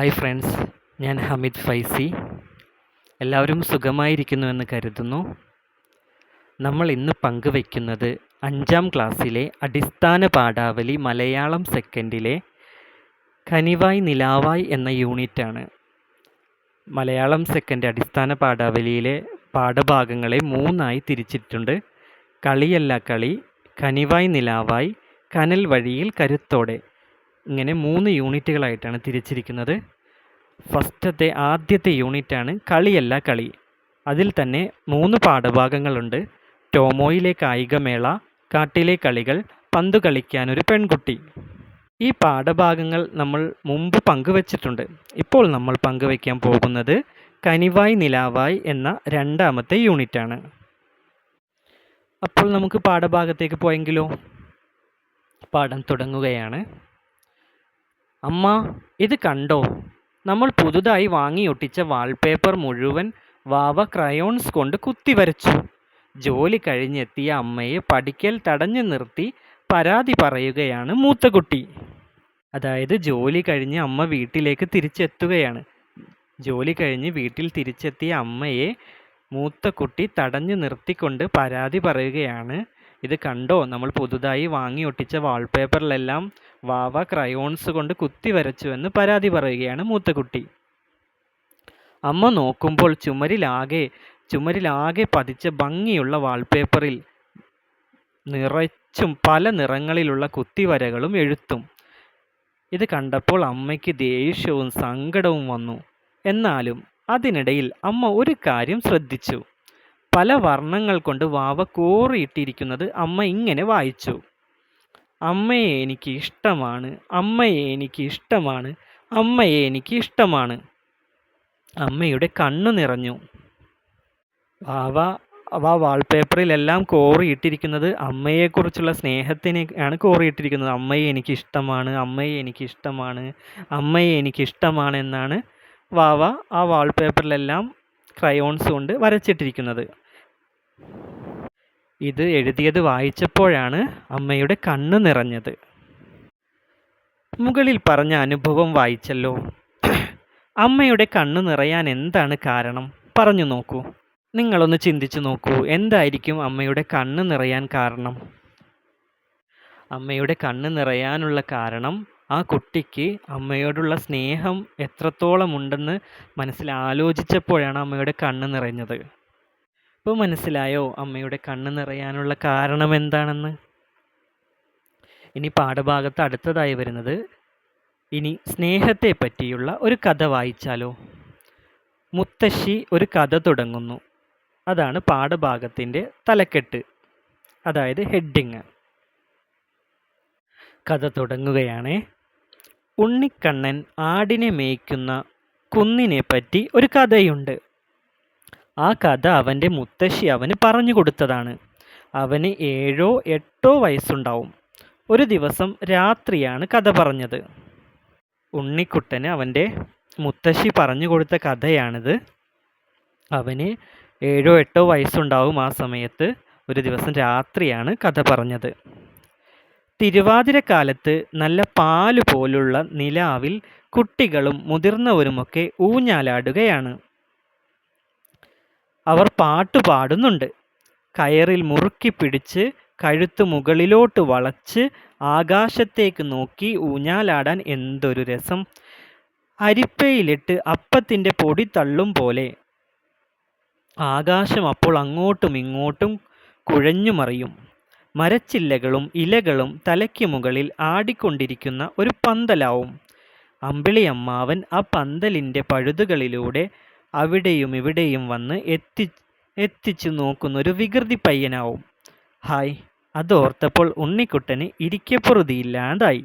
Hi friends ഞാൻ ഹമിദ് ഫൈസി. എല്ലാവരും സുഖമായിരിക്കുന്നുവെന്ന് കരുതുന്നു. നമ്മൾ ഇന്ന് പങ്കുവയ്ക്കുന്നത് അഞ്ചാം ക്ലാസ്സിലെ അടിസ്ഥാന പാഠാവലി മലയാളം സെക്കൻഡിലെ കനിവായ് നിലാവായ് എന്ന യൂണിറ്റാണ്. മലയാളം സെക്കൻഡ് അടിസ്ഥാന പാഠാവലിയിലെ പാഠഭാഗങ്ങളെ മൂന്നായി തിരിച്ചിട്ടുണ്ട്. കളിയല്ല കളി കനിവായ് നിലാവായ് കനൽ വഴിയിൽ കരുത്തോടെ. ഇങ്ങനെ മൂന്ന് യൂണിറ്റുകളായിട്ടാണ് തിരിച്ചിരിക്കുന്നത്. ഫസ്റ്റത്തെ ആദ്യത്തെ യൂണിറ്റാണ് കളിയല്ല കളി. അതിൽ തന്നെ മൂന്ന് പാഠഭാഗങ്ങളുണ്ട്. ടോമോയിലെ കായികമേള കാട്ടിലെ കളികൾ പന്തു കളിക്കാനൊരു പെൺകുട്ടി. ഈ പാഠഭാഗങ്ങൾ നമ്മൾ മുമ്പ് പങ്കുവച്ചിട്ടുണ്ട്. ഇപ്പോൾ നമ്മൾ പങ്കുവയ്ക്കാൻ പോകുന്നത് കനിവായ് നിലാവായ് എന്ന രണ്ടാമത്തെ യൂണിറ്റാണ്. അപ്പോൾ നമുക്ക് പാഠഭാഗത്തേക്ക് പോയെങ്കിലോ? പാഠം തുടങ്ങുകയാണ്. അമ്മ ഇത് കണ്ടോ? നമ്മൾ പുതുതായി വാങ്ങിയൊട്ടിച്ച വാൾപേപ്പർ മുഴുവൻ വാവ ക്രയോൺസ് കൊണ്ട് കുത്തി വരച്ചു. ജോലി കഴിഞ്ഞെത്തിയ അമ്മയെ പഠിക്കൽ തടഞ്ഞു നിർത്തി പരാതി പറയുകയാണ് മൂത്ത കുട്ടി അതായത് ജോലി കഴിഞ്ഞ് അമ്മ വീട്ടിലേക്ക് തിരിച്ചെത്തുകയാണ്. ജോലി കഴിഞ്ഞ് വീട്ടിൽ തിരിച്ചെത്തിയ അമ്മയെ മൂത്ത കുട്ടി തടഞ്ഞു നിർത്തിക്കൊണ്ട് പരാതി പറയുകയാണ്. ഇത് കണ്ടോ? നമ്മൾ പുതുതായി വാങ്ങി ഒട്ടിച്ച വാൾപേപ്പറിലെല്ലാം വാവ ക്രയോൺസ് കൊണ്ട് കുത്തി വരച്ചു എന്ന് പരാതി പറയുകയാണ് മൂത്ത കുട്ടി അമ്മ നോക്കുമ്പോൾ ചുമരിലാകെ ചുമരിലാകെ പതിച്ച ഭംഗിയുള്ള വാൾപേപ്പറിൽ നിറച്ചും പല നിറങ്ങളിലുള്ള കുത്തിവരകളും എഴുത്തും. ഇത് കണ്ടപ്പോൾ അമ്മയ്ക്ക് ദേഷ്യവും സങ്കടവും വന്നു. എന്നാലും അതിനിടയിൽ അമ്മ ഒരു കാര്യം ശ്രദ്ധിച്ചു. പല വർണങ്ങൾ കൊണ്ട് വാവ കോറിയിട്ടിരിക്കുന്നത് അമ്മ ഇങ്ങനെ വായിച്ചു. അമ്മയെ എനിക്ക് ഇഷ്ടമാണ് അമ്മയെ എനിക്ക് ഇഷ്ടമാണ് അമ്മയെ എനിക്ക് ഇഷ്ടമാണ് അമ്മയുടെ കണ്ണു നിറഞ്ഞു. വാവ ആ വാൾപേപ്പറിലെല്ലാം കോറിയിട്ടിരിക്കുന്നത് അമ്മയെക്കുറിച്ചുള്ള സ്നേഹത്തിനെ ആണ് കോറിയിട്ടിരിക്കുന്നത് അമ്മയെ എനിക്ക് ഇഷ്ടമാണ് അമ്മയെ എനിക്ക് ഇഷ്ടമാണ് അമ്മയെ എനിക്ക് ഇഷ്ടമാണ് എന്നാണ് വാവ ആ വാൾപേപ്പറിലെല്ലാം ക്രയോൺസ് കൊണ്ട് വരച്ചിട്ടിരിക്കുന്നത്. ഇത് എഴുതിയത് വായിച്ചപ്പോഴാണ് അമ്മയുടെ കണ്ണ് നിറഞ്ഞത്. മുകളിൽ പറഞ്ഞ അനുഭവം വായിച്ചല്ലോ. അമ്മയുടെ കണ്ണ് നിറയാൻ എന്താണ് കാരണം? പറഞ്ഞു നോക്കൂ. നിങ്ങളൊന്ന് ചിന്തിച്ചു നോക്കൂ. എന്തായിരിക്കും അമ്മയുടെ കണ്ണ് നിറയാൻ കാരണം? അമ്മയുടെ കണ്ണ് നിറയാനുള്ള കാരണം ആ കുട്ടിക്ക് അമ്മയോടുള്ള സ്നേഹം എത്രത്തോളം ഉണ്ടെന്ന് മനസ്സിൽ ആലോചിച്ചപ്പോഴാണ് അമ്മയുടെ കണ്ണ് നിറഞ്ഞത്. ഇപ്പോൾ മനസ്സിലായോ? അമ്മയുടെ കണ്ണ് നിറയാനുള്ള കാരണം എന്താണെന്ന്? ഇനി പാഠഭാഗത്ത് അടുത്തതായി വരുന്നത് ഇനി സ്നേഹത്തെ പറ്റിയുള്ള ഒരു കഥ വായിച്ചാലോ? മുത്തശ്ശി ഒരു കഥ തുടങ്ങുന്നു. അതാണ് പാഠഭാഗത്തിന്റെ തലക്കെട്ട് അതായത് ഹെഡിങ്. കഥ തുടങ്ങുകയാണ്. ഉണ്ണിക്കണ്ണൻ ആടിനെ മേയ്ക്കുന്ന കുന്നിനെ പറ്റി ഒരു കഥയുണ്ട്. ആ കഥ അവന്റെ മുത്തശ്ശി അവന് പറഞ്ഞു കൊടുത്തതാണ്. അവന് ഏഴോ എട്ടോ വയസ്സുണ്ടാവും. ഒരു ദിവസം രാത്രിയാണ് കഥ പറഞ്ഞത്. ഉണ്ണിക്കുട്ടന് അവന്റെ മുത്തശ്ശി പറഞ്ഞു കൊടുത്ത കഥയാണിത്. അവന് ഏഴോ എട്ടോ വയസ്സുണ്ടാവും ആ സമയത്ത് ഒരു ദിവസം രാത്രിയാണ് കഥ പറഞ്ഞത്. തിരുവാതിരക്കാലത്ത് നല്ല പാൽ പോലുള്ള നിലാവിൽ കുട്ടികളും മുതിർന്നവരുമൊക്കെ ഊഞ്ഞാലാടുകയാണ്. അവർ പാട്ട് പാടുന്നുണ്ട്. കയറിൽ മുറുക്കി പിടിച്ച് കഴുത്ത് മുകളിലോട്ട് വളച്ച് ആകാശത്തേക്ക് നോക്കി ഊഞ്ഞാലാടാൻ എന്തൊരു രസം. അരിപ്പയിലിട്ട് അപ്പത്തിന്റെ പൊടി തള്ളും പോലെ. ആകാശം അപ്പോൾ അങ്ങോട്ടും ഇങ്ങോട്ടും കുഴഞ്ഞു മറിയും. മരച്ചില്ലകളും ഇലകളും തലയ്ക്ക് മുകളിൽ ആടിക്കൊണ്ടിരിക്കുന്ന ഒരു പന്തലാവും. അമ്പിളിയമ്മാവൻ ആ പന്തലിന്റെ പഴുതുകളിലൂടെ അവിടെയും ഇവിടെയും വന്ന് എത്തി എത്തിച്ചു നോക്കുന്നൊരു വികൃതി പയ്യനാവും. ഹായ് അതോർത്തപ്പോൾ ഉണ്ണിക്കുട്ടന് ഇരിക്കപ്പുറതിയില്ലാതായി.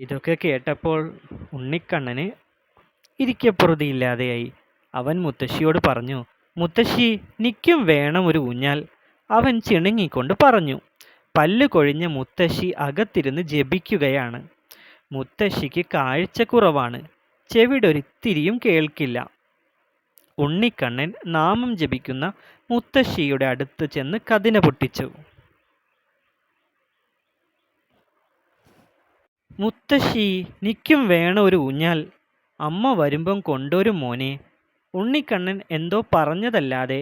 ഇതൊക്കെ കേട്ടപ്പോൾ ഉണ്ണിക്കണ്ണന് ഇരിക്കപ്പുറതിയില്ലാതെയായി. അവൻ മുത്തശ്ശിയോട് പറഞ്ഞു മുത്തശ്ശി നിക്കും വേണം ഒരു ഊഞ്ഞാൽ. അവൻ ചിണുങ്ങിക്കൊണ്ട് പറഞ്ഞു പല്ല് കൊഴിഞ്ഞ മുത്തശ്ശി അകത്തിരുന്ന് ജപിക്കുകയാണ്. മുത്തശ്ശിക്ക് കാഴ്ചക്കുറവാണ്. ചെവിടൊരിത്തിരിയും കേൾക്കില്ല. ഉണ്ണിക്കണ്ണൻ നാമം ജപിക്കുന്ന മുത്തശ്ശിയുടെ അടുത്ത് ചെന്ന് കതിന പൊട്ടിച്ചു. മുത്തശ്ശി നിക്കും വേണ ഒരു ഊഞ്ഞാൽ. അമ്മ വരുമ്പം കൊണ്ടൊരു മോനെ. ഉണ്ണിക്കണ്ണൻ എന്തോ പറഞ്ഞതല്ലാതെ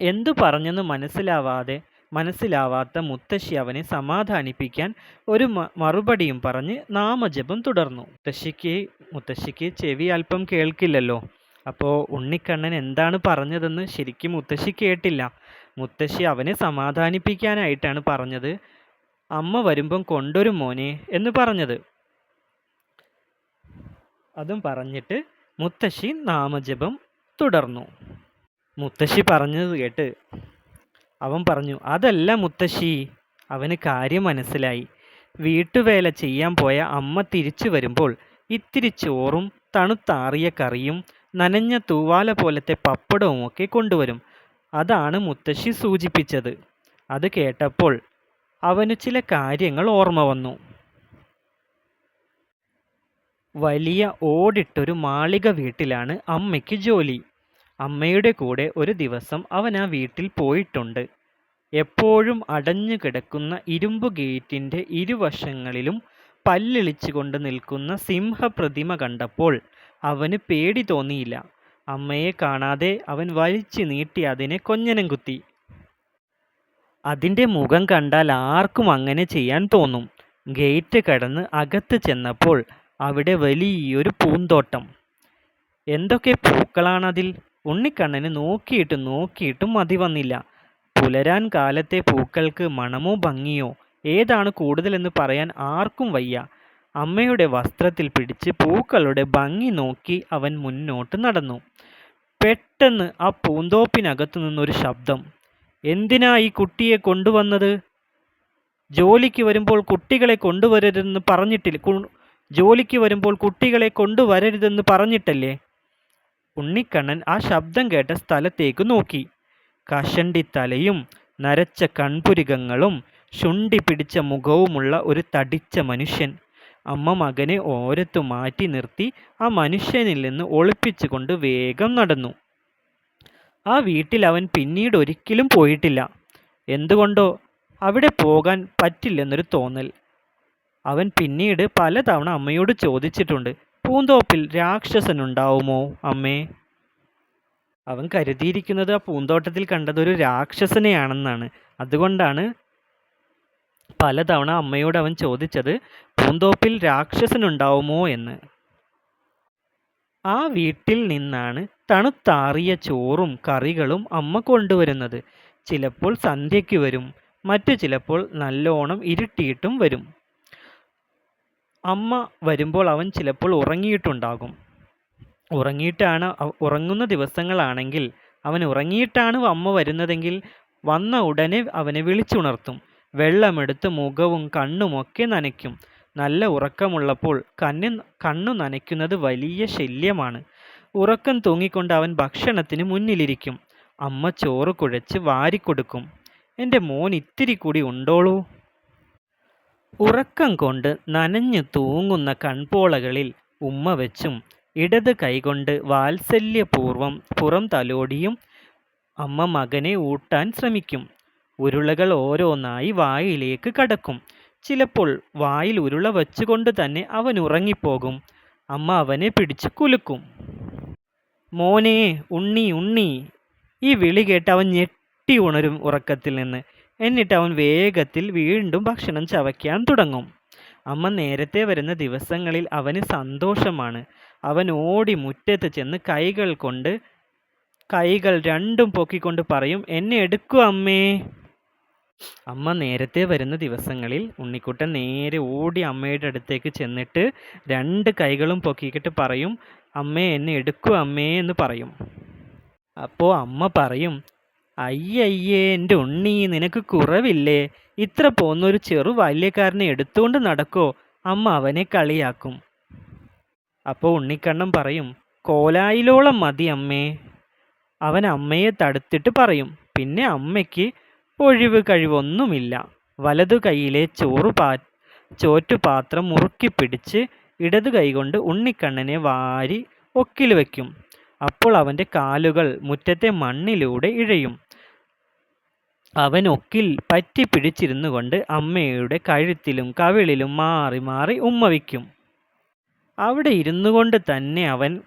എന്തു പറഞ്ഞെന്ന് മനസ്സിലാവാതെ മനസ്സിലാവാത്ത മുത്തശ്ശി അവനെ സമാധാനിപ്പിക്കാൻ ഒരു മറുപടിയും പറഞ്ഞ് നാമജപം തുടർന്നു. മുത്തശ്ശിക്ക് മുത്തശ്ശിക്ക് ചെവി അല്പം കേൾക്കില്ലല്ലോ. അപ്പോൾ ഉണ്ണിക്കണ്ണൻ എന്താണ് പറഞ്ഞതെന്ന് ശരിക്കും മുത്തശ്ശി കേട്ടില്ല. മുത്തശ്ശി അവനെ സമാധാനിപ്പിക്കാനായിട്ടാണ് പറഞ്ഞത്. അമ്മ വരുമ്പം കൊണ്ടൊരു മോനെ എന്ന് പറഞ്ഞത്. അതും പറഞ്ഞിട്ട് മുത്തശ്ശി നാമജപം തുടർന്നു. മുത്തശ്ശി പറഞ്ഞത് കേട്ട് അവൻ പറഞ്ഞു അതല്ല മുത്തശ്ശി അവന് കാര്യം മനസ്സിലായി. വീട്ടുവേല ചെയ്യാൻ പോയ അമ്മ തിരിച്ചു വരുമ്പോൾ ഇത്തിരി ചോറും തണുത്താറിയ കറിയും നനഞ്ഞ തൂവാല പോലത്തെ പപ്പടവും ഒക്കെ കൊണ്ടുവരും. അതാണ് മുത്തശ്ശി സൂചിപ്പിച്ചത്. അത് കേട്ടപ്പോൾ അവന് ചില കാര്യങ്ങൾ ഓർമ്മ വന്നു. വലിയ ഓടിട്ടൊരു മാളിക വീട്ടിലാണ് അമ്മയ്ക്ക് ജോലി. അമ്മയുടെ കൂടെ ഒരു ദിവസം അവൻ ആ വീട്ടിൽ പോയിട്ടുണ്ട്. എപ്പോഴും അടഞ്ഞു കിടക്കുന്ന ഇരുമ്പ് ഗേറ്റിന്റെ ഇരുവശങ്ങളിലും പല്ലിളിച്ചുകൊണ്ട് നിൽക്കുന്ന സിംഹപ്രതിമ കണ്ടപ്പോൾ അവന് പേടി തോന്നിയില്ല. അമ്മയെ കാണാതെ അവൻ വലിച്ചു നീട്ടി അതിനെ കൊഞ്ഞനം കുത്തി. അതിന്റെ മുഖം കണ്ടാൽ ആർക്കും അങ്ങനെ ചെയ്യാൻ തോന്നും. ഗേറ്റ് കടന്ന് അകത്ത് ചെന്നപ്പോൾ അവിടെ വലിയൊരു പൂന്തോട്ടം. എന്തൊക്കെ പൂക്കളാണതിൽ? ഉണ്ണിക്കണ്ണന് നോക്കിയിട്ടും നോക്കിയിട്ടും മതി വന്നില്ല. പുലരാൻ കാലത്തെ പൂക്കൾക്ക് മണമോ ഭംഗിയോ? ഏതാണ് കൂടുതലെന്ന് പറയാൻ ആർക്കും വയ്യ. അമ്മയുടെ വസ്ത്രത്തിൽ പിടിച്ച് പൂക്കളുടെ ഭംഗി നോക്കി അവൻ മുന്നോട്ട് നടന്നു. പെട്ടെന്ന് ആ പൂന്തോപ്പിനകത്തു നിന്നൊരു ശബ്ദം. എന്തിനാ ഈ കുട്ടിയെ കൊണ്ടുവന്നത്? ജോലിക്ക് വരുമ്പോൾ കുട്ടികളെ കൊണ്ടുവരരുതെന്ന് പറഞ്ഞിട്ടില്ല ജോലിക്ക് വരുമ്പോൾ കുട്ടികളെ കൊണ്ടുവരരുതെന്ന് പറഞ്ഞിട്ടല്ലേ? ഉണ്ണിക്കണ്ണൻ ആ ശബ്ദം കേട്ട സ്ഥലത്തേക്ക് നോക്കി. കഷണ്ടി തലയും നരച്ച കൺപുരികങ്ങളും ശുണ്ടി പിടിച്ച മുഖവുമുള്ള ഒരു തടിച്ച മനുഷ്യൻ. അമ്മ മകനെ ഓരത്തു മാറ്റി നിർത്തി ആ മനുഷ്യനിൽ നിന്ന് ഒളിപ്പിച്ചുകൊണ്ട് വേഗം നടന്നു. ആ വീട്ടിൽ അവൻ പിന്നീട് ഒരിക്കലും പോയിട്ടില്ല. എന്തുകൊണ്ടോ അവിടെ പോകാൻ പറ്റില്ലെന്നൊരു തോന്നൽ. അവൻ പിന്നീട് പലതവണ അമ്മയോട് ചോദിച്ചിട്ടുണ്ട് പൂന്തോപ്പിൽ രാക്ഷസനുണ്ടാവുമോ അമ്മേ? അവൻ കരുതിയിരിക്കുന്നത് ആ പൂന്തോട്ടത്തിൽ കണ്ടതൊരു രാക്ഷസനെയാണെന്നാണ്. അതുകൊണ്ടാണ് പലതവണ അമ്മയോട് അവൻ ചോദിച്ചത് പൂന്തോപ്പിൽ രാക്ഷസനുണ്ടാവുമോ എന്ന്? ആ വീട്ടിൽ നിന്നാണ് തണുത്താറിയ ചോറും കറികളും അമ്മ കൊണ്ടുവരുന്നത്. ചിലപ്പോൾ സന്ധ്യയ്ക്ക് വരും മറ്റു ചിലപ്പോൾ നല്ലോണം ഇരുട്ടിയിട്ടും വരും. അമ്മ വരുമ്പോൾ അവൻ ചിലപ്പോൾ ഉറങ്ങിയിട്ടുണ്ടാകും. ഉറങ്ങിയിട്ടാണ് ഉറങ്ങുന്ന ദിവസങ്ങളാണെങ്കിൽ അവൻ ഉറങ്ങിയിട്ടാണ് അമ്മ വരുന്നതെങ്കിൽ വന്ന ഉടനെ അവനെ വിളിച്ചുണർത്തും. വെള്ളമെടുത്ത് മുഖവും കണ്ണുമൊക്കെ നനയ്ക്കും. നല്ല ഉറക്കമുള്ളപ്പോൾ കണ്ണിൻ കണ്ണു നനയ്ക്കുന്നത് വലിയ ശല്യമാണ്. ഉറക്കം തൂങ്ങിക്കൊണ്ട് അവൻ ഭക്ഷണത്തിന് മുന്നിലിരിക്കും. അമ്മ ചോറ് കുഴച്ച് വാരിക്കൊടുക്കും. എന്റെ മോൻ ഇത്തിരി കൂടി ഉണ്ടോളൂ? ഉറക്കം കൊണ്ട് നനഞ്ഞു തൂങ്ങുന്ന കൺപോളകളിൽ ഉമ്മ വെച്ചും ഇടത് കൈകൊണ്ട് വാത്സല്യപൂർവം പുറം തലോടിയും അമ്മ മകനെ ഊട്ടാൻ ശ്രമിക്കും. ഉരുളകൾ ഓരോന്നായി വായിലേക്ക് കടക്കും. ചിലപ്പോൾ വായിൽ ഉരുള വച്ചുകൊണ്ട് തന്നെ അവൻ ഉറങ്ങിപ്പോകും. അമ്മ അവനെ പിടിച്ച് കുലുക്കും. മോനെ ഉണ്ണി ഉണ്ണി. ഈ വിളി കേട്ട് അവൻ ഞെട്ടി ഉണരും ഉറക്കത്തിൽ നിന്ന്. എന്നിട്ട് അവൻ വേഗത്തിൽ വീണ്ടും ഭക്ഷണം ചവയ്ക്കാൻ തുടങ്ങും. അമ്മ നേരത്തെ വരുന്ന ദിവസങ്ങളിൽ അവന് സന്തോഷമാണ്. അവൻ ഓടി മുറ്റത്ത് ചെന്ന് കൈകൾ കൊണ്ട് കൈകൾ രണ്ടും പൊക്കിക്കൊണ്ട് പറയും എന്നെ എടുക്കൂ അമ്മേ. അമ്മ നേരത്തെ വരുന്ന ദിവസങ്ങളിൽ ഉണ്ണിക്കുട്ടൻ നേരെ ഓടി അമ്മയുടെ അടുത്തേക്ക് ചെന്നിട്ട് രണ്ട് കൈകളും പൊക്കിക്കിട്ട് പറയും അമ്മേ എന്നെ എടുക്കൂ അമ്മേ എന്ന് പറയും. അപ്പോൾ അമ്മ പറയും അയ്യയ്യേ എന്റെ ഉണ്ണി നിനക്ക് കുറവില്ലേ? ഇത്ര പോന്നൊരു ചെറു ബാല്യക്കാരനെ എടുത്തുകൊണ്ട് നടക്കോ? അമ്മ അവനെ കളിയാക്കും. അപ്പോൾ ഉണ്ണിക്കണ്ണൻ പറയും കോലായിലോളം മതി അമ്മേ. അവൻ അമ്മയെ തടുത്തിട്ട് പറയും പിന്നെ അമ്മയ്ക്ക് ഒഴിവ് കഴിവൊന്നുമില്ല. വലതു കൈയിലെ ചോറു പാ ചോറ്റുപാത്രം മുറുക്കി പിടിച്ച് ഇടതു കൈകൊണ്ട് ഉണ്ണിക്കണ്ണനെ വാരി ഒക്കിൽ വയ്ക്കും. അപ്പോൾ അവന്റെ കാലുകൾ മുറ്റത്തെ മണ്ണിലൂടെ ഇഴയും. അവൻ ഒക്കിൽ പറ്റി പിടിച്ചിരുന്നു കൊണ്ട് അമ്മയുടെ കഴുത്തിലും കവിളിലും മാറി മാറി ഉമ്മ വയ്ക്കും അവിടെ ഇരുന്നു കൊണ്ട് തന്നെ അവൻ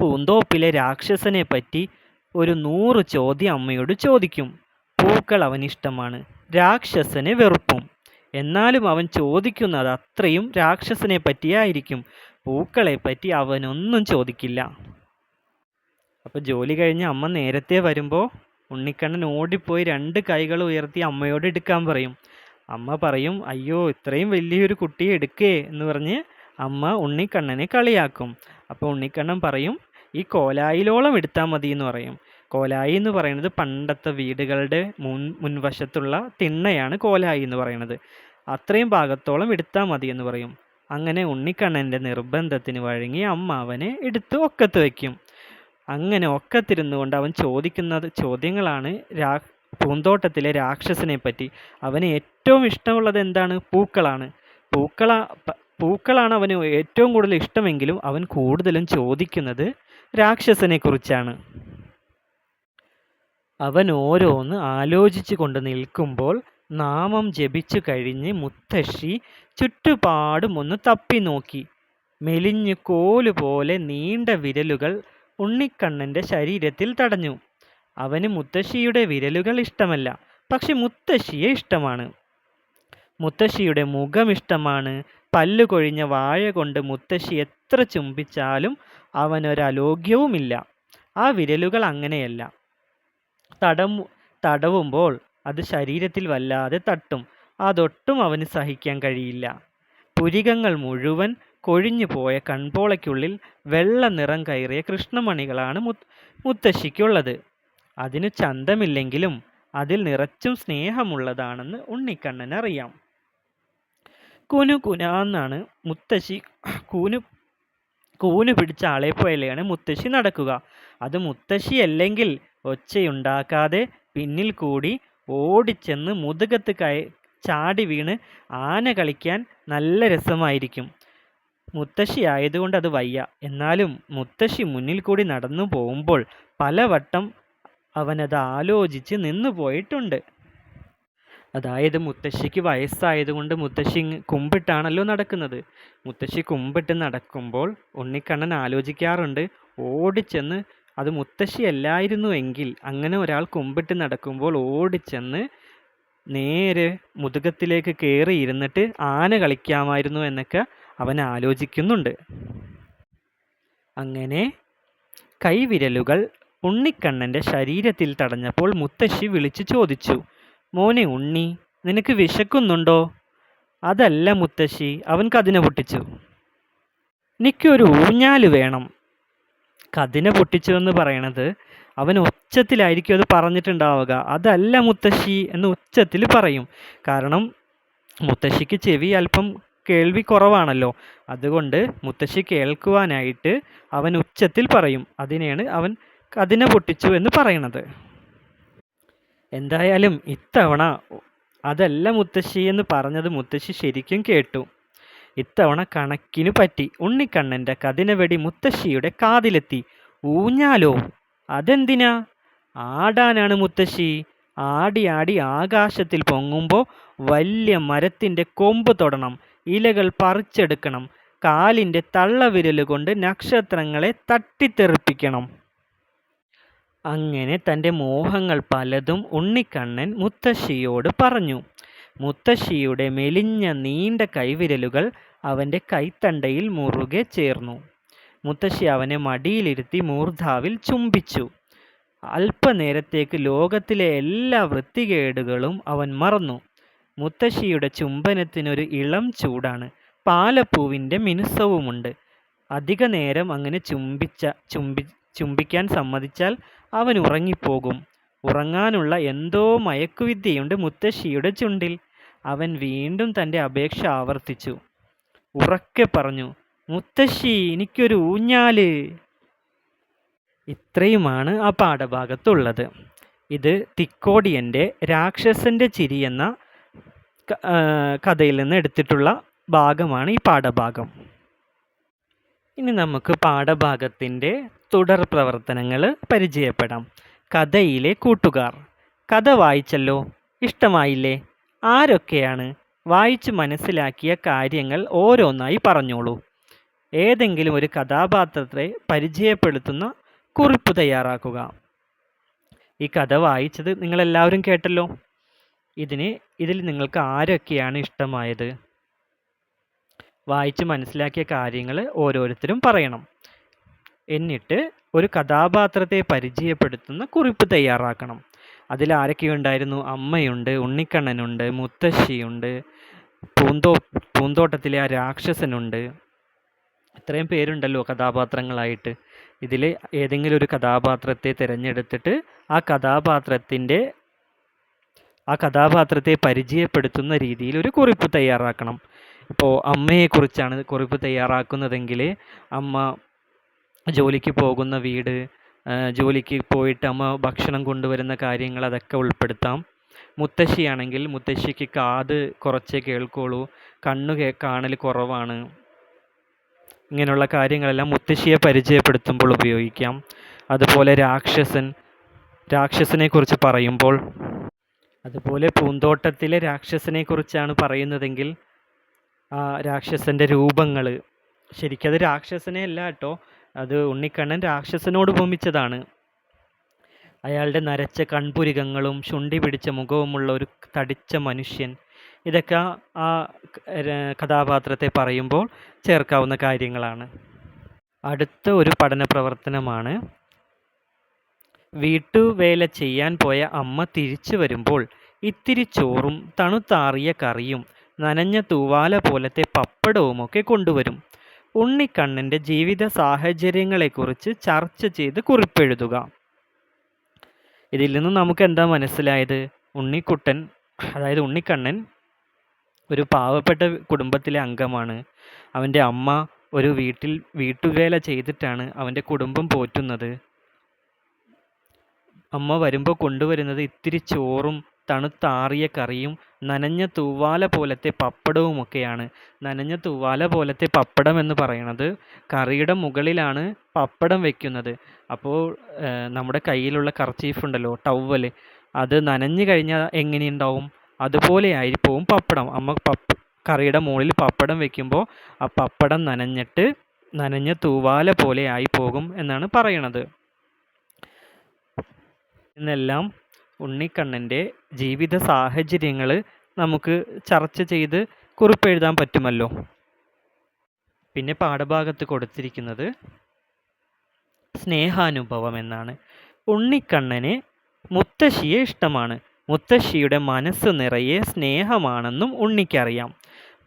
പൂന്തോപ്പിലെ രാക്ഷസനെ പറ്റി ഒരു നൂറ് ചോദ്യം അമ്മയോട് ചോദിക്കും. പൂക്കൾ അവനിഷ്ടമാണ്. രാക്ഷസനെ വെറുപ്പും. എന്നാലും അവൻ ചോദിക്കുന്നത് അത്രയും രാക്ഷസനെ പറ്റിയായിരിക്കും പൂക്കളെ പറ്റി അവനൊന്നും ചോദിക്കില്ല. അപ്പോൾ ജോലി കഴിഞ്ഞ് അമ്മ നേരത്തെ വരുമ്പോൾ ഉണ്ണിക്കണ്ണൻ ഓടിപ്പോയി രണ്ട് കൈകൾ ഉയർത്തി അമ്മയോട് എടുക്കാൻ പറയും. അമ്മ പറയും അയ്യോ ഇത്രയും വലിയൊരു കുട്ടിയെ എടുക്കേ എന്ന് പറഞ്ഞ് അമ്മ ഉണ്ണിക്കണ്ണനെ കളിയാക്കും. അപ്പോൾ ഉണ്ണിക്കണ്ണൻ പറയും ഈ കോലായിലോളം എടുത്താൽ മതി എന്ന് പറയും. കോലായി എന്ന് പറയുന്നത് പണ്ടത്തെ വീടുകളുടെ മുൻ മുൻവശത്തുള്ള തിണ്ണയാണ് കോലായി എന്ന് പറയുന്നത്. അത്രയും ഭാഗത്തോളം എടുത്താൽ മതി എന്ന് പറയും. അങ്ങനെ ഉണ്ണിക്കണ്ണന്റെ നിർബന്ധത്തിന് വഴങ്ങി അമ്മ അവനെ എടുത്ത് ഒക്കത്ത് വയ്ക്കും. അങ്ങനെ ഒക്കത്തിരുന്നു കൊണ്ട് അവൻ ചോദിക്കുന്നത് ചോദ്യങ്ങളാണ് രാ പൂന്തോട്ടത്തിലെ രാക്ഷസനെ പറ്റി അവന് ഏറ്റവും ഇഷ്ടമുള്ളത് എന്താണ്? പൂക്കളാണ്. പൂക്കള പൂക്കളാണ് അവന് ഏറ്റവും കൂടുതൽ ഇഷ്ടമെങ്കിലും അവൻ കൂടുതലും ചോദിക്കുന്നത് രാക്ഷസനെ അവൻ ഓരോന്ന് ആലോചിച്ചു കൊണ്ട് നിൽക്കുമ്പോൾ നാമം ജപിച്ചു കഴിഞ്ഞ് മുത്തശ്ശി ചുറ്റുപാടും ഒന്ന് തപ്പി നോക്കി. മെലിഞ്ഞു കോലുപോലെ നീണ്ട വിരലുകൾ ഉണ്ണിക്കണ്ണന്റെ ശരീരത്തിൽ തടഞ്ഞു. അവന് മുത്തശ്ശിയുടെ വിരലുകൾ ഇഷ്ടമല്ല പക്ഷെ മുത്തശ്ശിയെ ഇഷ്ടമാണ്. മുത്തശ്ശിയുടെ മുഖം ഇഷ്ടമാണ്. പല്ലു കൊഴിഞ്ഞ വാഴ കൊണ്ട് മുത്തശ്ശി എത്ര ചുംബിച്ചാലും അവനൊരലോഗ്യവുമില്ല ആ വിരലുകൾ അങ്ങനെയല്ല. തടമു തടവുമ്പോൾ അത് ശരീരത്തിൽ വല്ലാതെ തട്ടും. അതൊട്ടും അവന് സഹിക്കാൻ കഴിയില്ല. പുരികങ്ങൾ മുഴുവൻ കൊഴിഞ്ഞു പോയ കൺപോളയ്ക്കുള്ളിൽ വെള്ള നിറം കയറിയ കൃഷ്ണമണികളാണ് മുത്ത് മുത്തശ്ശിക്കുള്ളത്. അതിന് ചന്തമില്ലെങ്കിലും അതിൽ നിറച്ചും സ്നേഹമുള്ളതാണെന്ന് ഉണ്ണിക്കണ്ണൻ അറിയാം. കുനു കുനാന്നാണ് മുത്തശ്ശി കൂനു കൂനു പിടിച്ച ആളെ മുത്തശ്ശി നടക്കുക. അത് മുത്തശ്ശിയല്ലെങ്കിൽ ഒച്ചയുണ്ടാക്കാതെ പിന്നിൽ കൂടി ഓടിച്ചെന്ന് മുതുകത്ത് കയ ചാടി വീണ് ആന കളിക്കാൻ നല്ല രസമായിരിക്കും. മുത്തശ്ശി ആയതുകൊണ്ട് അത് വയ്യ. എന്നാലും മുത്തശ്ശി മുന്നിൽ കൂടി നടന്നു പോകുമ്പോൾ പലവട്ടം അവനത് ആലോചിച്ച് നിന്നു പോയിട്ടുണ്ട്. അതായത് മുത്തശ്ശിക്ക് വയസ്സായതുകൊണ്ട് മുത്തശ്ശി കുമ്പിട്ടാണല്ലോ നടക്കുന്നത്. മുത്തശ്ശി കുമ്പിട്ട് നടക്കുമ്പോൾ ഉണ്ണിക്കണ്ണൻ ആലോചിക്കാറുണ്ട്. ഓടിച്ചെന്ന് അത് മുത്തശ്ശിയല്ലായിരുന്നു എങ്കിൽ അങ്ങനെ ഒരാൾ കുമ്പിട്ട് നടക്കുമ്പോൾ ഓടിച്ചെന്ന് നേരെ മുതുകത്തിലേക്ക് കയറി ഇരുന്നിട്ട് ആന കളിക്കാമായിരുന്നു എന്നൊക്കെ അവൻ ആലോചിക്കുന്നുണ്ട്. അങ്ങനെ കൈവിരലുകൾ ഉണ്ണിക്കണ്ണന്റെ ശരീരത്തിൽ തടഞ്ഞപ്പോൾ മുത്തശ്ശി വിളിച്ചു ചോദിച്ചു മോനെ ഉണ്ണി നിനക്ക് വിശക്കുന്നുണ്ടോ? അതല്ല മുത്തശ്ശി അവൻ കതിന പൊട്ടിച്ചു. എനിക്കൊരു ഊഞ്ഞാൽ വേണം കതിന പൊട്ടിച്ചു എന്ന് പറയണത് അവൻ ഉച്ചത്തിലായിരിക്കും അത് പറഞ്ഞിട്ടുണ്ടാവുക. അതല്ല മുത്തശ്ശി എന്ന് ഉച്ചത്തിൽ പറയും. കാരണം മുത്തശ്ശിക്ക് ചെവി അല്പം കേൾവി കുറവാണല്ലോ. അതുകൊണ്ട് മുത്തശ്ശി കേൾക്കുവാനായിട്ട് അവൻ ഉച്ചത്തിൽ പറയും. അതിനെയാണ് അവൻ കഥിനെ പൊട്ടിച്ചു എന്ന് പറയണത്. എന്തായാലും ഇത്തവണ അതല്ല മുത്തശ്ശി എന്ന് പറഞ്ഞത് മുത്തശ്ശി ശരിക്കും കേട്ടു. ഇത്തവണ കണക്കിനു പറ്റി ഉണ്ണിക്കണ്ണന്റെ കതിനവെടി മുത്തശ്ശിയുടെ കാതിലെത്തി. ഊഞ്ഞാലോ? അതെന്തിനാ? ആടാനാണ് മുത്തശ്ശി. ആടി ആടി ആകാശത്തിൽ പൊങ്ങുമ്പോൾ വലിയ മരത്തിന്റെ കൊമ്പ് തൊടണം. ഇലകൾ പറിച്ചെടുക്കണം. കാലിന്റെ തള്ളവിരൽ കൊണ്ട് നക്ഷത്രങ്ങളെ തട്ടിത്തെറിപ്പിക്കണം. അങ്ങനെ തന്റെ മോഹങ്ങൾ പലതും ഉണ്ണിക്കണ്ണൻ മുത്തശ്ശിയോട് പറഞ്ഞു. മുത്തശ്ശിയുടെ മെലിഞ്ഞ നീണ്ട കൈവിരലുകൾ അവന്റെ കൈത്തണ്ടയിൽ മുറുകെ ചേർന്നു. മുത്തശ്ശി അവനെ മടിയിലിരുത്തി മൂർധാവിൽ ചുംബിച്ചു. അല്പനേരത്തേക്ക് ലോകത്തിലെ എല്ലാ വൃത്തികേടുകളും അവൻ മറന്നു. മുത്തശ്ശിയുടെ ചുംബനത്തിനൊരു ഇളം ചൂടാണ്. പാലപ്പൂവിന്റെ മിനുസവുമുണ്ട്. അധിക നേരം അങ്ങനെ ചുംബിച്ച ചുംബി ചുംബിക്കാൻ സമ്മതിച്ചാൽ അവൻ ഉറങ്ങിപ്പോകും. ഉറങ്ങാനുള്ള എന്തോ മയക്കുവിദ്യയുണ്ട് മുത്തശ്ശിയുടെ ചുണ്ടിൽ. അവൻ വീണ്ടും തന്റെ അപേക്ഷ ആവർത്തിച്ചു. ഉറക്കെ പറഞ്ഞു മുത്തശ്ശി എനിക്കൊരു ഊഞ്ഞാൽ. ഇത്രയുമാണ് ആ പാഠഭാഗത്തുള്ളത്. ഇത് തിക്കോടിയന്റെ രാക്ഷസന്റെ ചിരി എന്ന കഥയിൽ നിന്ന് എടുത്തിട്ടുള്ള ഭാഗമാണ് ഈ പാഠഭാഗം. ഇനി നമുക്ക് പാഠഭാഗത്തിന്റെ തുടർ പ്രവർത്തനങ്ങൾ പരിചയപ്പെടാം. കഥയിലെ കൂട്ടുകാർ. കഥ വായിച്ചല്ലോ? ഇഷ്ടമായില്ലേ? ആരൊക്കെയാണ് വായിച്ച് മനസ്സിലാക്കിയ കാര്യങ്ങൾ ഓരോന്നായി പറഞ്ഞോളൂ. ഏതെങ്കിലും ഒരു കഥാപാത്രത്തെ പരിചയപ്പെടുത്തുന്ന കുറിപ്പ് തയ്യാറാക്കുക. ഈ കഥ വായിച്ചത് നിങ്ങളെല്ലാവരും കേട്ടല്ലോ. ഇതിന് ഇതിൽ നിങ്ങൾക്ക് ആരൊക്കെയാണ് ഇഷ്ടമായത്? വായിച്ച് മനസ്സിലാക്കിയ കാര്യങ്ങൾ ഓരോരുത്തരും പറയണം. എന്നിട്ട് ഒരു കഥാപാത്രത്തെ പരിചയപ്പെടുത്തുന്ന കുറിപ്പ് തയ്യാറാക്കണം. അതിൽ ആരൊക്കെ ഉണ്ടായിരുന്നു? അമ്മയുണ്ട് ഉണ്ണിക്കണ്ണനുണ്ട് മുത്തശ്ശിയുണ്ട് പൂന്തോ പൂന്തോട്ടത്തിലെ ആ രാക്ഷസനുണ്ട്. ഇത്രയും പേരുണ്ടല്ലോ കഥാപാത്രങ്ങളായിട്ട്. ഇതിൽ ഏതെങ്കിലും ഒരു കഥാപാത്രത്തെ തിരഞ്ഞെടുത്തിട്ട് ആ കഥാപാത്രത്തിന്റെ ആ കഥാപാത്രത്തെ പരിചയപ്പെടുത്തുന്ന രീതിയിൽ ഒരു കുറിപ്പ് തയ്യാറാക്കണം. ഇപ്പോൾ അമ്മയെക്കുറിച്ചാണ് കുറിപ്പ് തയ്യാറാക്കുന്നതെങ്കിൽ അമ്മ ജോലിക്ക് പോകുന്ന വീട് ജോലിക്ക് പോയിട്ട് അമ്മ ഭക്ഷണം കൊണ്ടുവരുന്ന കാര്യങ്ങൾ അതൊക്കെ ഉൾപ്പെടുത്താം. മുത്തശ്ശിയാണെങ്കിൽ മുത്തശ്ശിക്ക് കാത് കുറച്ചേ കേൾക്കുള്ളൂ. കണ്ണു കേ കാണൽ കുറവാണ്. ഇങ്ങനെയുള്ള കാര്യങ്ങളെല്ലാം മുത്തശ്ശിയെ പരിചയപ്പെടുത്തുമ്പോൾ ഉപയോഗിക്കാം. അതുപോലെ രാക്ഷസൻ രാക്ഷസനെക്കുറിച്ച് പറയുമ്പോൾ അതുപോലെ പൂന്തോട്ടത്തിലെ രാക്ഷസനെക്കുറിച്ചാണ് പറയുന്നതെങ്കിൽ ആ രാക്ഷസന്റെ രൂപങ്ങൾ ശരിക്കത് രാക്ഷസനെ അല്ല കേട്ടോ. അത് ഉണ്ണിക്കണ്ണൻ രാക്ഷസനോട് ഭൂമിച്ചതാണ്. അയാളുടെ നരച്ച കൺപുരികങ്ങളും ശുണ്ടി പിടിച്ച മുഖവുമുള്ള ഒരു തടിച്ച മനുഷ്യൻ. ഇതൊക്കെ ആ കഥാപാത്രത്തെ പറയുമ്പോൾ ചേർക്കാവുന്ന കാര്യങ്ങളാണ്. അടുത്ത ഒരു പഠന പ്രവർത്തനമാണ്. വീട്ടുവേല ചെയ്യാൻ പോയ അമ്മ തിരിച്ചു വരുമ്പോൾ ഇത്തിരി ചോറും തണുത്താറിയ കറിയും നനഞ്ഞ തൂവാല പോലത്തെ പപ്പടവുമൊക്കെ കൊണ്ടുവരും. ഉണ്ണിക്കണ്ണന്റെ ജീവിത സാഹചര്യങ്ങളെക്കുറിച്ച് ചർച്ച ചെയ്ത് കുറിപ്പെഴുതുക. ഇതിൽ നിന്ന് നമുക്ക് എന്താ മനസ്സിലായത്? ഉണ്ണിക്കുട്ടൻ അതായത് ഉണ്ണിക്കണ്ണൻ ഒരു പാവപ്പെട്ട കുടുംബത്തിലെ അംഗമാണ്. അവന്റെ അമ്മ ഒരു വീട്ടിൽ വീട്ടുവേല ചെയ്തിട്ടാണ് അവന്റെ കുടുംബം പോറ്റുന്നത്. അമ്മ വരുമ്പോൾ കൊണ്ടുവരുന്നത് ഇത്തിരി ചോറും തണുത്താറിയ കറിയും നനഞ്ഞ തൂവാല പോലത്തെ പപ്പടവുമൊക്കെയാണ്. നനഞ്ഞ തൂവാല പോലത്തെ പപ്പടം എന്ന് പറയുന്നത് കറിയുടെ മുകളിലാണ് പപ്പടം വയ്ക്കുന്നത് അപ്പോൾ നമ്മുടെ കയ്യിലുള്ള കർച്ചീഫ് ഉണ്ടല്ലോ ടവൽ അത് നനഞ്ഞു കഴിഞ്ഞാൽ എങ്ങനെയുണ്ടാവും? അതുപോലെ ആയിരിക്കും പപ്പടം. അമ്മ പപ്പ കറിയുടെ മുകളിൽ പപ്പടം വയ്ക്കുമ്പോൾ ആ പപ്പടം നനഞ്ഞിട്ട് നനഞ്ഞ തൂവാല പോലെ ആയി പോകും എന്നാണ് പറയണത്. എന്നെല്ലാം ഉണ്ണിക്കണ്ണന്റെ ജീവിത സാഹചര്യങ്ങൾ നമുക്ക് ചർച്ച ചെയ്ത് കുറിപ്പെഴുതാൻ പറ്റുമല്ലോ. പിന്നെ പാഠഭാഗത്ത് കൊടുത്തിരിക്കുന്നത് സ്നേഹാനുഭവം എന്നാണ്. ഉണ്ണിക്കണ്ണന് മുത്തശ്ശിയെ ഇഷ്ടമാണ്. മുത്തശ്ശിയുടെ മനസ്സ് നിറയെ സ്നേഹമാണെന്നും ഉണ്ണിക്കറിയാം.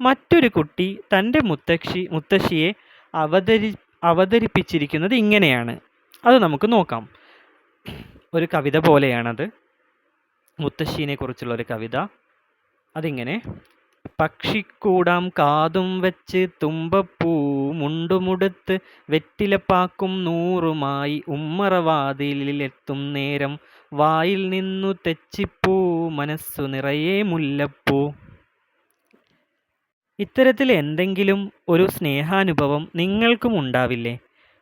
മറ്റൊരു കുട്ടി തന്റെ മുത്തശ്ശി മുത്തശ്ശിയെ അവതരി അവതരിപ്പിച്ചിരിക്കുന്നത് ഇങ്ങനെയാണ്. അത് നമുക്ക് നോക്കാം. ഒരു കവിത പോലെയാണത്. മുത്തശ്ശീനെ കുറിച്ചുള്ള ഒരു കവിത. അതിങ്ങനെ പക്ഷിക്കൂടാം കാതും വെച്ച് തുമ്പപ്പൂ മുണ്ടുമുടുത്ത് വെറ്റിലപ്പാക്കും നൂറുമായി ഉമ്മറവാതിലെത്തും നേരം വായിൽ നിന്നു തെച്ചിപ്പൂ മനസ്സു നിറയെ മുല്ലപ്പൂ. ഇത്തരത്തിൽ എന്തെങ്കിലും ഒരു സ്നേഹാനുഭവം നിങ്ങൾക്കും ഉണ്ടാവില്ലേ?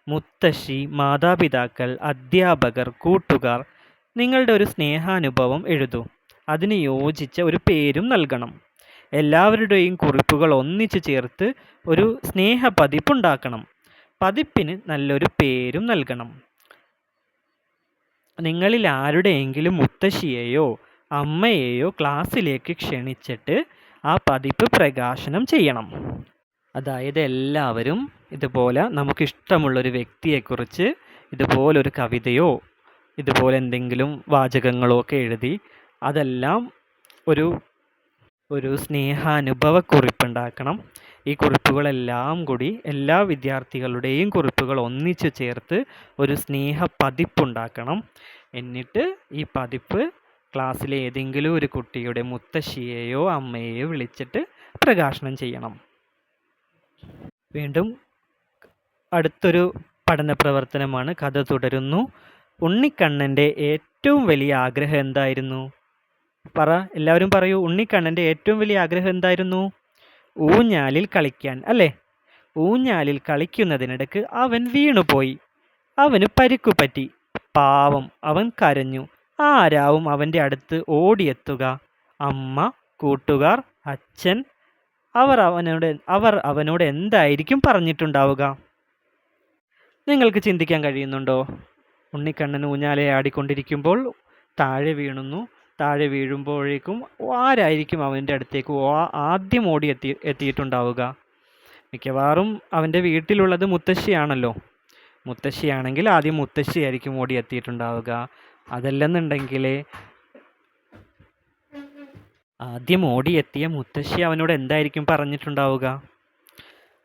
മുത്തശ്ശി മാതാപിതാക്കൾ അധ്യാപകർ കൂട്ടുകാർ നിങ്ങളുടെ ഒരു സ്നേഹാനുഭവം എഴുതൂ. അതിന് യോജിച്ച ഒരു പേരും നൽകണം. എല്ലാവരുടെയും കുറിപ്പുകൾ ഒന്നിച്ചു ചേർത്ത് ഒരു സ്നേഹ പതിപ്പുണ്ടാക്കണം പതിപ്പിന് നല്ലൊരു പേരും നൽകണം. നിങ്ങളിൽ ആരുടെയെങ്കിലും മുത്തശ്ശിയെയോ അമ്മയെയോ ക്ലാസ്സിലേക്ക് ക്ഷണിച്ചിട്ട് ആ പതിപ്പ് പ്രകാശനം ചെയ്യണം. അതായത് എല്ലാവരും ഇതുപോലെ നമുക്കിഷ്ടമുള്ളൊരു വ്യക്തിയെക്കുറിച്ച് ഇതുപോലൊരു കവിതയോ ഇതുപോലെ എന്തെങ്കിലും വാചകങ്ങളോ ഒക്കെ എഴുതി അതെല്ലാം ഒരു ഒരു സ്നേഹാനുഭവ കുറിപ്പുണ്ടാക്കണം ഈ കുറിപ്പുകളെല്ലാം കൂടി എല്ലാ വിദ്യാർത്ഥികളുടെയും കുറിപ്പുകൾ ഒന്നിച്ചു ചേർത്ത് ഒരു സ്നേഹ പതിപ്പുണ്ടാക്കണം എന്നിട്ട് ഈ പതിപ്പ് ക്ലാസ്സിലെ ഏതെങ്കിലും ഒരു കുട്ടിയുടെ മുത്തശ്ശിയെയോ അമ്മയെയോ വിളിച്ചിട്ട് പ്രകാശനം ചെയ്യണം. വീണ്ടും അടുത്തൊരു പഠന പ്രവർത്തനമാണ് കഥ തുടരുന്നു. ഉണ്ണിക്കണ്ണന്റെ ഏറ്റവും വലിയ ആഗ്രഹം എന്തായിരുന്നു? പറ എല്ലാവരും പറയൂ ഉണ്ണിക്കണ്ണന്റെ ഏറ്റവും വലിയ ആഗ്രഹം എന്തായിരുന്നു? ഊഞ്ഞാലിൽ കളിക്കാൻ അല്ലേ? ഊഞ്ഞാലിൽ കളിക്കുന്നതിനിടക്ക് അവൻ വീണുപോയി. അവന് പരിക്കു പറ്റി. പാവം അവൻ കരഞ്ഞു. ആരാവും അവന്റെ അടുത്ത് ഓടിയെത്തുക? അമ്മ കൂട്ടുകാർ അച്ഛൻ. അവർ അവനോട് അവർ അവനോട് എന്തായിരിക്കും പറഞ്ഞിട്ടുണ്ടാവുക? നിങ്ങൾക്ക് ചിന്തിക്കാൻ കഴിയുന്നുണ്ടോ? ഉണ്ണിക്കണ്ണൻ ഊഞ്ഞാലെ ആടിക്കൊണ്ടിരിക്കുമ്പോൾ താഴെ വീണുന്നു. താഴെ വീഴുമ്പോഴേക്കും ആരായിരിക്കും അവന്റെ അടുത്തേക്ക് ആദ്യം ഓടി എത്തി എത്തിയിട്ടുണ്ടാവുക? മിക്കവാറും അവന്റെ വീട്ടിലുള്ളത് മുത്തശ്ശിയാണല്ലോ. മുത്തശ്ശിയാണെങ്കിൽ ആദ്യം മുത്തശ്ശിയായിരിക്കും ഓടി എത്തിയിട്ടുണ്ടാവുക. അതല്ലെന്നുണ്ടെങ്കിൽ ആദ്യം ഓടിയെത്തിയ മുത്തശ്ശി അവനോട് എന്തായിരിക്കും പറഞ്ഞിട്ടുണ്ടാവുക?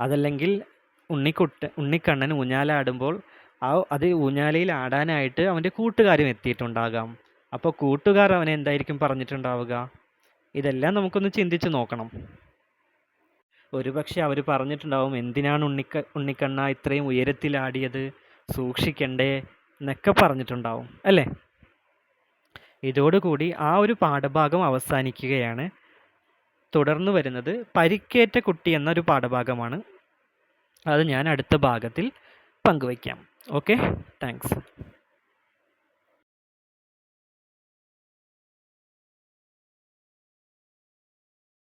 അതല്ലെങ്കിൽ ഉണ്ണിക്കുട്ട ഉണ്ണിക്കണ്ണൻ ഊഞ്ഞാലാടുമ്പോൾ ആ അത് ഊഞ്ഞാലയിൽ ആടാനായിട്ട് അവന്റെ കൂട്ടുകാരും എത്തിയിട്ടുണ്ടാകാം. അപ്പോൾ കൂട്ടുകാർ അവനെ എന്തായിരിക്കും പറഞ്ഞിട്ടുണ്ടാവുക? ഇതെല്ലാം നമുക്കൊന്ന് ചിന്തിച്ച് നോക്കണം. ഒരുപക്ഷെ അവർ പറഞ്ഞിട്ടുണ്ടാവും എന്തിനാണ് ഉണ്ണിക്ക ഉണ്ണിക്കണ്ണ ഇത്രയും ഉയരത്തിലാടിയത്? സൂക്ഷിക്കണ്ടേ? എന്നൊക്കെ പറഞ്ഞിട്ടുണ്ടാവും അല്ലേ? ഇതോടുകൂടി ആ ഒരു പാഠഭാഗം അവസാനിക്കുകയാണ്. തുടർന്ന് വരുന്നത് പരിക്കേറ്റ കുട്ടി എന്നൊരു പാഠഭാഗമാണ്. അത് ഞാൻ അടുത്ത ഭാഗത്തിൽ പങ്കുവയ്ക്കാം. Okay, thanks.